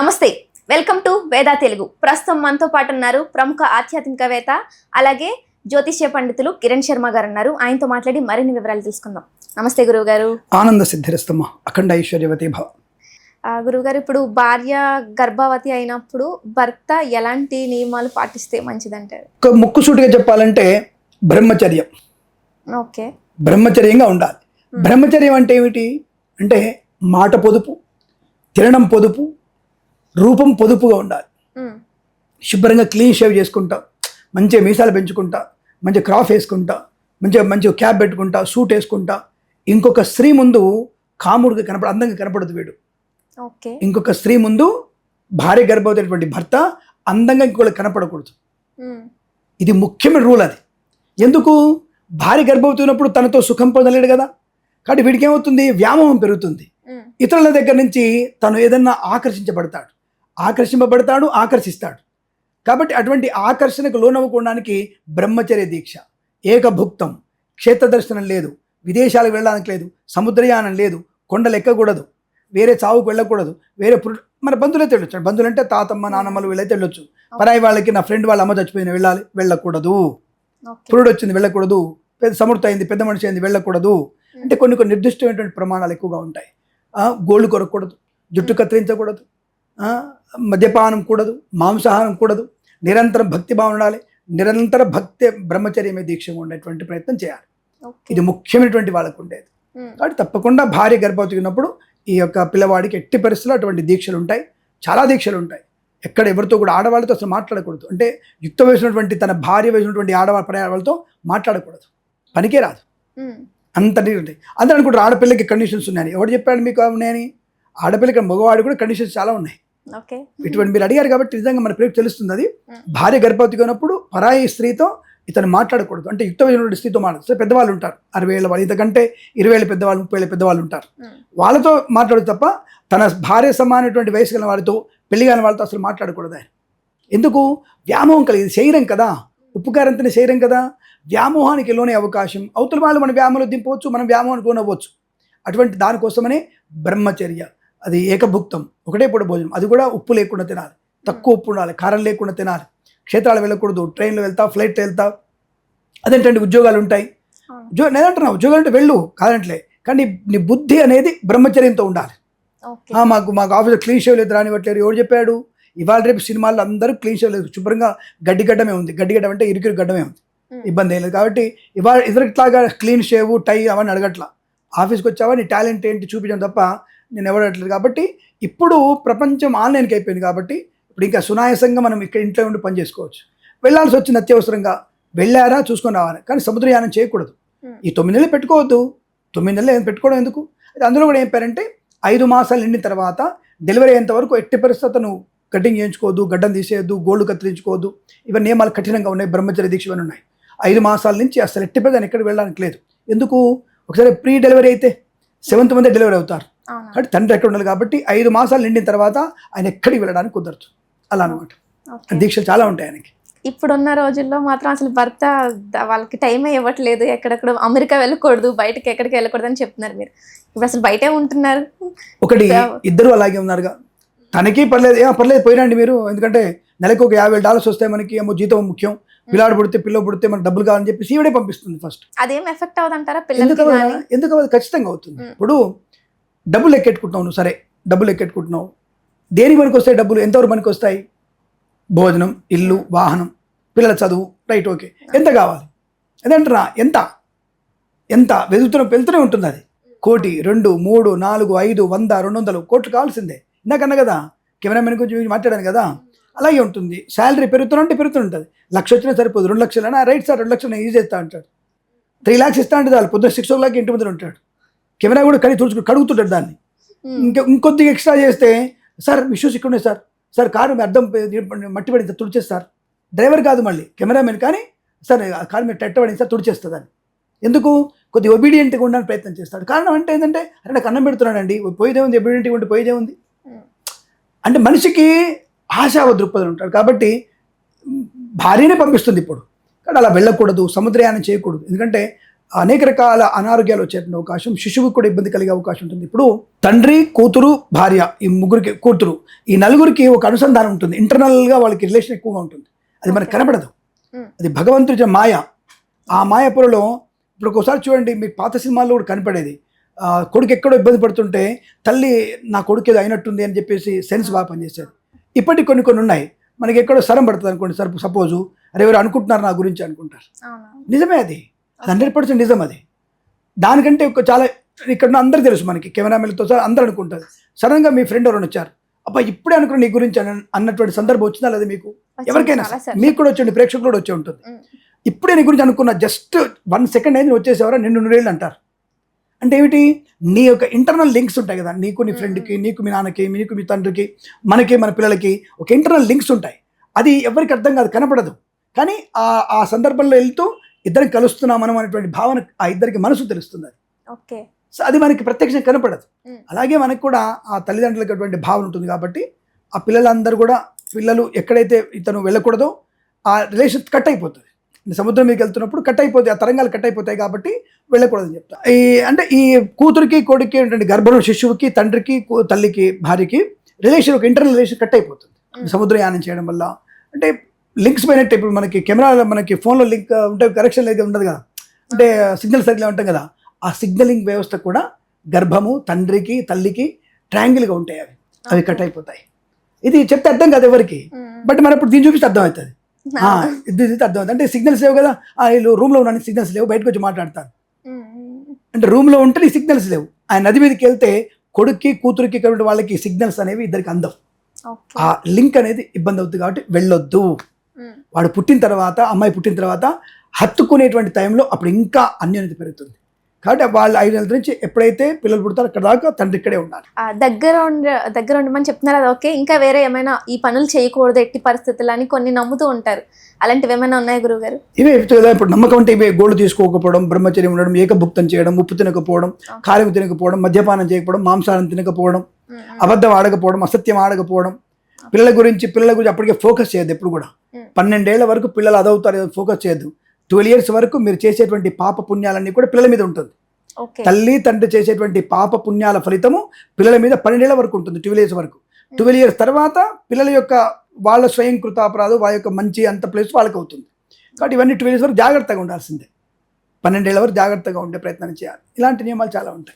నమస్తే welcome to వేదా తెలుగు. ప్రస్తుతం మనతో పాటు ఉన్నారు ప్రముఖ ఆధ్యాత్మికవేత్త అలాగే జ్యోతిష్య పండితులు కిరణ్ శర్మ గారు ఉన్నారు ఆయనతో మాట్లాడి మరిన్ని వివరాలు తెలుసుకుందాం నమస్తే గురువు గారు ఆనంద సిద్ధిరస్తమ్మ అఖండ ఐశ్వర్యవతి భవ. గురువు గారు ఇప్పుడు భార్య గర్భవతి అయినప్పుడు భర్త ఎలాంటి నియమాలు పాటిస్తే మంచిదంటారు? ముక్కుసూటిగా చెప్పాలంటే బ్రహ్మచర్యం. ఓకే. బ్రహ్మచర్యంగా ఉండాలి. బ్రహ్మచర్యం అంటే ఏమిటి? అంటే మాట పొదుపు తినడం పొదుపు రూపం పొదుపుగా ఉండాలి. శుభ్రంగా క్లీన్ షేవ్ చేసుకుంటా మంచిగా మీసాలు పెంచుకుంటా మంచిగా క్రాఫ్ వేసుకుంటా మంచిగా మంచిగా క్యాప్ పెట్టుకుంటా సూట్ వేసుకుంటా. ఇంకొక స్త్రీ ముందు కాముడిగా కనపడ అందంగా కనపడదు వీడు. ఇంకొక స్త్రీ ముందు భార్య గర్భవతి భర్త అందంగా ఇంకొకటి కనపడకూడదు. ఇది ముఖ్యమైన రూల్ అది. ఎందుకు? భార్య గర్భవతి ఉన్నప్పుడు తనతో సుఖం పొందలేడు కదా. కాబట్టి వీడికి ఏమవుతుంది? వ్యామోహం పెరుగుతుంది. ఇతరుల దగ్గర నుంచి తను ఏదన్నా ఆకర్షించబడతాడు. ఆకర్షింపబడతాడు ఆకర్షిస్తాడు. కాబట్టి అటువంటి ఆకర్షణకు లోనవ్వడానికి బ్రహ్మచర్య దీక్ష ఏకభుక్తం క్షేత్ర దర్శనం లేదు విదేశాలకు వెళ్ళడానికి లేదు సముద్రయానం లేదు కొండలు ఎక్కకూడదు వేరే చావుకు వెళ్ళకూడదు వేరే పురు- మన బంధువులైతే వెళ్ళొచ్చు బంధువులు అంటే తాతమ్మ నానమ్మలు వీళ్ళైతే వెళ్ళొచ్చు పరాయి వాళ్ళకి నా ఫ్రెండ్ వాళ్ళ అమ్మ చచ్చిపోయిన వెళ్ళాలి వెళ్ళకూడదు. పురుడు వచ్చింది వెళ్ళకూడదు. పెద్ద సమృద్ధి అయింది పెద్ద మనిషి అయింది వెళ్ళకూడదు. అంటే కొన్ని కొన్ని నిర్దిష్టమైనటువంటి ప్రమాణాలు ఎక్కువగా ఉంటాయి. గోళ్ళు కొరకూడదు జుట్టు కత్తిరించకూడదు మద్యపానం కూడదు మాంసాహారం కూడదు నిరంతరం భక్తి భావం ఉండాలి. నిరంతర భక్తి బ్రహ్మచర్యమే దీక్షగా ఉండేటువంటి ప్రయత్నం చేయాలి. ఇది ముఖ్యమైనటువంటి వాళ్ళకు ఉండేది. కాబట్టి తప్పకుండా భార్య గర్భవతి ఉన్నప్పుడు ఈ యొక్క పిల్లవాడికి ఎట్టి పరిస్థితుల్లో అటువంటి దీక్షలు ఉంటాయి. చాలా దీక్షలు ఉంటాయి. ఎక్కడ ఎవరితో కూడా ఆడవాళ్ళతో అసలు మాట్లాడకూడదు. అంటే యుక్త వేసినటువంటి తన భార్య వేసినటువంటి ఆడవాళ్ళ పర్యాయ వాళ్ళతో మాట్లాడకూడదు. పనికే రాదు. అంతటి ఉంటాయి అందరూ అనుకుంటారు ఆడపిల్లకి కండిషన్స్ ఉన్నాయని. ఎవరు చెప్పాడు మీకు ఉన్నాయని ఆడపిల్లకి మగవాడు కూడా కండిషన్స్ చాలా ఉన్నాయి. ఇటువంటి మీరు అడిగారు కాబట్టి నిజంగా మన ప్రేమ తెలుస్తుంది అది. భార్య గర్భవతిగా ఉన్నప్పుడు పరాయి స్త్రీతో ఇతను మాట్లాడకూడదు. అంటే యుక్తమైనటువంటి స్త్రీతో మాట్లాడు సరే పెద్దవాళ్ళు ఉంటారు. అరవై ఏళ్ళ వాళ్ళు ఇంతకంటే ఇరవై ఏళ్ళ పెద్దవాళ్ళు ముప్పై ఏళ్ళ పెద్దవాళ్ళు ఉంటారు. వాళ్ళతో మాట్లాడు తప్ప తన భార్య సమానటువంటి వయసు గల వారితో పెళ్ళి కాని వాళ్ళతో అసలు మాట్లాడకూడదు ఆయన. ఎందుకు? వ్యామోహం కలిగింది శరీరం కదా. ఉప్పు కారంతనే శరీరం కదా. వ్యామోహానికి లోనే అవకాశం. అవతల వాళ్ళు మన వ్యామోహంలో దింపవచ్చు మనం వ్యామోహానికి లోనవ్వచ్చు. అటువంటి దానికోసమనే బ్రహ్మచర్య. అది ఏకభుక్తం. ఒకటే పూట భోజనం. అది కూడా ఉప్పు లేకుండా తినాలి. తక్కువ ఉప్పు ఉండాలి. కారం లేకుండా తినాలి. క్షేత్రాలు వెళ్ళకూడదు. ట్రైన్లో వెళ్తా ఫ్లైట్ వెళ్తా అదేంటంటే ఉద్యోగాలు ఉంటాయి. ఉద్యోగం నేనంటున్నా ఉద్యోగాలు అంటే వెళ్ళు కాదంటలే. కానీ నీ బుద్ధి అనేది బ్రహ్మచర్యంతో ఉండాలి. మాకు మాకు ఆఫీస్లో క్లీన్ షేవ్ లేదు రానివ్వట్లేదు. ఎవరు చెప్పాడు? ఇవాళ రేపు సినిమాల్లో అందరూ క్లీన్ షేవ్ లేదు. శుభ్రంగా గడ్డి గడ్డమే ఉంది. గడ్డి గడ్డం అంటే ఇరుకిరు గడ్డమే ఉంది. ఇబ్బంది ఏం లేదు. కాబట్టి ఇవాళ ఇద్దరిట్లాగా క్లీన్ షేవ్ టై అవన్నీ అడగట్లా. ఆఫీస్కి వచ్చావా? నీ టాలెంట్ ఏంటి చూపించడం తప్ప నేను ఎవరు అడగట్లేదు కాబట్టి ఇప్పుడు ప్రపంచం ఆన్లైన్కి అయిపోయింది కాబట్టి ఇప్పుడు ఇంకా సునాయాసంగా మనం ఇక్కడ ఇంట్లో ఉండి పని చేసుకోవచ్చు. వెళ్ళాల్సి వచ్చింది అత్యవసరంగా వెళ్ళారా చూసుకొని రావాలి? కానీ సముద్రయానం చేయకూడదు. ఈ తొమ్మిది నెలలు పెట్టుకోవద్దు. తొమ్మిది నెలలు ఏం పెట్టుకోవడం ఎందుకు? అది అందులో కూడా ఏం పేరంటే ఐదు మాసాలు నిండిన తర్వాత డెలివరీ అయ్యేంత వరకు ఎట్టి పరిస్థితి నువ్వు కటింగ్ చేయించుకోవద్దు గడ్డం తీసేయద్దు గోల్డ్ కత్తిరించుకోవద్దు. ఇవన్నీ నియమాలు కఠినంగా ఉన్నాయి బ్రహ్మచర్య దీక్ష ఇవన్నీ ఉన్నాయి. ఐదు మాసాల నుంచి అసలు ఎట్టి పరిస్థితి ఎక్కడికి వెళ్ళడానికి లేదు. ఎందుకు? ఒకసారి ప్రీ డెలివరీ అయితే సెవెంత్ మందే డెలివరీ అవుతారు. కాబట్టి తండ్రి ఎక్కడ ఉండాలి కాబట్టి ఐదు మాసాలు నిండిన తర్వాత ఆయన ఎక్కడికి వెళ్ళడానికి కుదరదు. అలా అనమాట దీక్షలు చాలా ఉంటాయి ఆయనకి. ఇప్పుడున్న రోజుల్లో మాత్రం అసలు భర్త వాళ్ళకి టైమే ఇవ్వట్లేదు. ఎక్కడెక్కడ అమెరికా వెళ్ళకూడదు బయటకి ఎక్కడికి వెళ్ళకూడదు అని చెప్తున్నారు మీరు. ఇప్పుడు అసలు బయటే ఉంటున్నారు. ఒకటి ఇద్దరు అలాగే ఉన్నారుగా. తనకి పర్లేదు ఏ పర్లేదు పోయినండి మీరు. ఎందుకంటే నెలకు ఒక యాభై డాలర్స్ వస్తాయి మనకి ఏమో జీతం ముఖ్యం. పిల్లాడు పుడితే పిల్ల పుడితే మనకు డబ్బులు కావాలని చెప్పి ఈవిడే పంపిస్తుంది ఫస్ట్ అదేం ఎఫెక్ట్ అవుదంటారా ఎందుకు ఎందుకు? ఖచ్చితంగా అవుతుంది. ఇప్పుడు డబ్బులు ఎక్కెట్టుకుంటున్నావు నువ్వు సరే డబ్బులు ఎక్కెట్టుకుంటున్నావు దేనికి పనికి వస్తాయి డబ్బులు? ఎంతవరకు పనికి వస్తాయి? భోజనం ఇల్లు వాహనం పిల్లల చదువు రైట్ ఓకే. ఎంత కావాలి? అదంటారా? ఎంత? ఎంత? వెతుకుతున్న వెళ్తూనే ఉంటుంది అది. కోటి రెండు మూడు నాలుగు ఐదు వంద రెండు వందలు. కోట్లు కావాల్సిందే. ఇందాకన్నా కదా కెమెరామెన్ గురించి మాట్లాడాను కదా. అలాగే ఉంటుంది. శాలరీ పెరుగుతున్నట్టే పెరుగుతుంటుంది లక్ష వచ్చినా సరిపోదు. రెండు లక్షలు అయినా రైట్ సార్ రెండు లక్షలు నేను యూజ్ చేస్తా అంటాడు. త్రీ ల్యాక్స్ ఇస్తా అంటే చాలు. పొద్దున్న సిక్స్ ఓ క్లాక్ ఇంటి ముందర ఉంటాడు. కెమెరా కూడా కడి తుడుచుకు కడుగుతుంటాడు దాన్ని. ఇంకా ఇంకొద్దిగా ఎక్స్ట్రా చేస్తే సార్ ఇష్యూస్ ఇక్కడ ఉన్నాయి సార్. సార్ కారు పే- మట్టి పడింది సార్ తుడిచేస్తారు సార్. డ్రైవర్ కాదు మళ్ళీ కెమెరామెన్ కానీ సార్ ఆ కారు మీరు టెట్ట పడింది సార్ తుడిచేస్తుంది అని ఎందుకు? కొద్దిగా ఒబీడియంట్గా ఉండడానికి ప్రయత్నం చేస్తాడు. కారణం అంటే ఏంటంటే అరే నాకు అన్నం పెడుతున్నాడండి పోయేదే ఉంది ఒబీడియంట్గా ఉంటే పోయేదే ఉంది. అంటే మనిషికి ఆశావ దృక్పథం ఉంటాడు కాబట్టి భార్యనే పంపిస్తుంది ఇప్పుడు. కానీ అలా వెళ్ళకూడదు సముద్రయానం చేయకూడదు. ఎందుకంటే అనేక రకాల అనారోగ్యాలు వచ్చేటువంటి అవకాశం శిశువుకు కూడా ఇబ్బంది కలిగే అవకాశం ఉంటుంది. ఇప్పుడు తండ్రి కూతురు భార్య ఈ ముగ్గురికి కూతురు ఈ నలుగురికి ఒక అనుసంధానం ఉంటుంది. ఇంటర్నల్గా వాళ్ళకి రిలేషన్ ఎక్కువగా ఉంటుంది. అది మనకు. కనపడదు. అది భగవంతుడి మాయ. ఆ మాయపురలో ఇప్పుడు ఒకసారి చూడండి మీ పాత సినిమాల్లో కూడా కనపడేది. కొడుకు ఎక్కడో ఇబ్బంది పడుతుంటే తల్లి నా కొడుకు ఏదో అయినట్టుంది అని చెప్పేసి సెన్స్ బాగా పనిచేసేది. ఇప్పటికి కొన్ని కొన్ని ఉన్నాయి. మనకి ఎక్కడో సరం పడుతుంది అనుకోండి సర్ సపోజు అరే ఎవరు అనుకుంటున్నారు నా గురించి అనుకుంటారు. నిజమే అది. అది హండ్రెడ్ పర్సెంట్ నిజం అది. దానికంటే ఒక చాలా ఇక్కడ అందరు తెలుసు మనకి కెమెరామెన్తో సహా అందరూ అనుకుంటారు. సడన్గా మీ ఫ్రెండ్ ఎవరైనా వచ్చారు. అబ్బా ఇప్పుడే అనుకున్న నీ గురించి అన్న- అన్నటువంటి సందర్భం వచ్చిందా లేదా మీకు? ఎవరికైనా సరే. సార్. మీకు కూడా వచ్చి ప్రేక్షకులు కూడా వచ్చి ఉంటుంది. ఇప్పుడే నీ గురించి అనుకున్న జస్ట్ వన్ సెకండ్ అయింది వచ్చేసేవారా నిన్ను నూరేళ్ళు అంటారు. అంటే ఏమిటి? నీ యొక్క ఇంటర్నల్ లింక్స్ ఉంటాయి కదా నీకు నీ ఫ్రెండ్కి నీకు మీ నాన్నకి నీకు మీ తండ్రికి మనకి మన పిల్లలకి ఒక ఇంటర్నల్ లింక్స్ ఉంటాయి. అది ఎవరికి అర్థం కాదు కనపడదు. కానీ ఆ ఆ సందర్భంలో వెళ్తూ ఇద్దరం కలుస్తున్నాం మనం అనేటువంటి భావన ఆ ఇద్దరికి మనసు తెలుస్తుంది అది ఓకే. సో అది మనకి ప్రత్యక్షం కనపడదు. అలాగే మనకు కూడా ఆ తల్లిదండ్రులకు అటువంటి భావన ఉంటుంది కాబట్టి ఆ పిల్లలందరూ కూడా పిల్లలు ఎక్కడైతే ఇతను వెళ్ళకూడదో ఆ రిలేషన్ కట్ అయిపోతుంది. సముద్రం మీదకి వెళ్తున్నప్పుడు కట్ అయిపోతాయి ఆ తరంగాలు కట్ అయిపోతాయి కాబట్టి వెళ్ళకూడదని చెప్తా. ఈ అంటే ఈ కూతురికి కొడుకి ఏంటంటే గర్భం శిశువుకి తండ్రికి తల్లికి భార్యకి రిలేషన్ ఒక ఇంటర్నల్ రిలేషన్ కట్ అయిపోతుంది. సముద్రయానం చేయడం వల్ల. అంటే లింక్స్ పోయినట్టు ఇప్పుడు మనకి కెమెరా మనకి ఫోన్లో లింక్ ఉంటే కరెక్షన్ లేదు ఉండదు కదా. అంటే సిగ్నల్ సరిగ్గా ఉంటాం కదా. ఆ సిగ్నలింగ్ వ్యవస్థ కూడా గర్భము తండ్రికి తల్లికి ట్రయాంగిల్గా ఉంటాయి అవి. అవి కట్ అయిపోతాయి. ఇది చెప్తే అర్థం కాదు ఎవరికి. బట్ మనం ఇప్పుడు దీన్ని చూపిస్తే అర్థం అవుతుంది ఇది ఇది అర్థం అవుతుంది అంటే సిగ్నల్స్ లేవు కదా. ఆ, వీళ్ళు రూమ్లో ఉన్న సిగ్నల్స్ లేవు. బయటకు వచ్చి మాట్లాడతారు. అంటే రూమ్లో ఉంటే నీ సిగ్నల్స్ లేవు. ఆ నది మీదకి వెళ్తే కొడుక్కి కూతురికి ఇక్కడ వాళ్ళకి సిగ్నల్స్ అనేవి ఇద్దరికి అందం. ఓకే. ఆ లింక్ అనేది ఇబ్బంది అవుతుంది కాబట్టి వెళ్ళొద్దు. వాడు పుట్టిన తర్వాత అమ్మాయి పుట్టిన తర్వాత హత్తుకునేటువంటి టైంలో అప్పుడు ఇంకా అన్యోన్యత పెరుగుతుంది. కాబట్టి వాళ్ళ ఐదు నెలల నుంచి ఎప్పుడైతే పిల్లలు పుడతారో అక్కడ దాకా తండ్రి ఇక్కడే ఉండాలి. ఆ, దగ్గర ఉండ దగ్గర ఉండమని చెప్తున్నారు అది ఓకే ఇంకా వేరే ఏమైనా ఈ పనులు చేయకూడదు ఎట్టి పరిస్థితులు అని కొన్ని నమ్ముతూ ఉంటారు. అలాంటివి ఏమైనా ఉన్నాయా గురువు గారు ఇవే కదా ఇప్పుడు నమ్మకం అంటే ఇవే గోళ్ళు తీసుకోకపోవడం బ్రహ్మచర్యం ఉండడం ఏకభుక్తం చేయడం ఉప్పు తినకపోవడం కారం తినకపోవడం మద్యపానం చేయకపోవడం మాంసాహారం తినకపోవడం అబద్ధం ఆడకపోవడం అసత్యం ఆడకపోవడం. పిల్లల గురించి పిల్లల గురించి అప్పటికే ఫోకస్ చేయొద్దు ఎప్పుడు కూడా. పన్నెండేళ్ళ వరకు పిల్లలు అదవుతారు ఫోకస్ చేయొద్దు. ట్వెల్వ్ ఇయర్స్ వరకు మీరు చేసేటువంటి పాప పుణ్యాలన్నీ కూడా పిల్లల మీద ఉంటుంది. తల్లి తండ్రి చేసేటువంటి పాప పుణ్యాల ఫలితము పిల్లల మీద పన్నెండేళ్ళ వరకు ఉంటుంది ట్వెల్వ్ ఇయర్స్ వరకు. ట్వెల్వ్ ఇయర్స్ తర్వాత పిల్లల యొక్క వాళ్ళ స్వయం కృతాపరాధం వాళ్ళ యొక్క మంచి అంత ప్లేస్ వాళ్ళకి అవుతుంది. కాబట్టి ఇవన్నీ ట్వెల్వ్ ఇయర్స్ వరకు జాగ్రత్తగా ఉండాల్సిందే. పన్నెండేళ్ళ వరకు జాగ్రత్తగా ఉండే ప్రయత్నం చేయాలి. ఇలాంటి నియమాలు చాలా ఉంటాయి.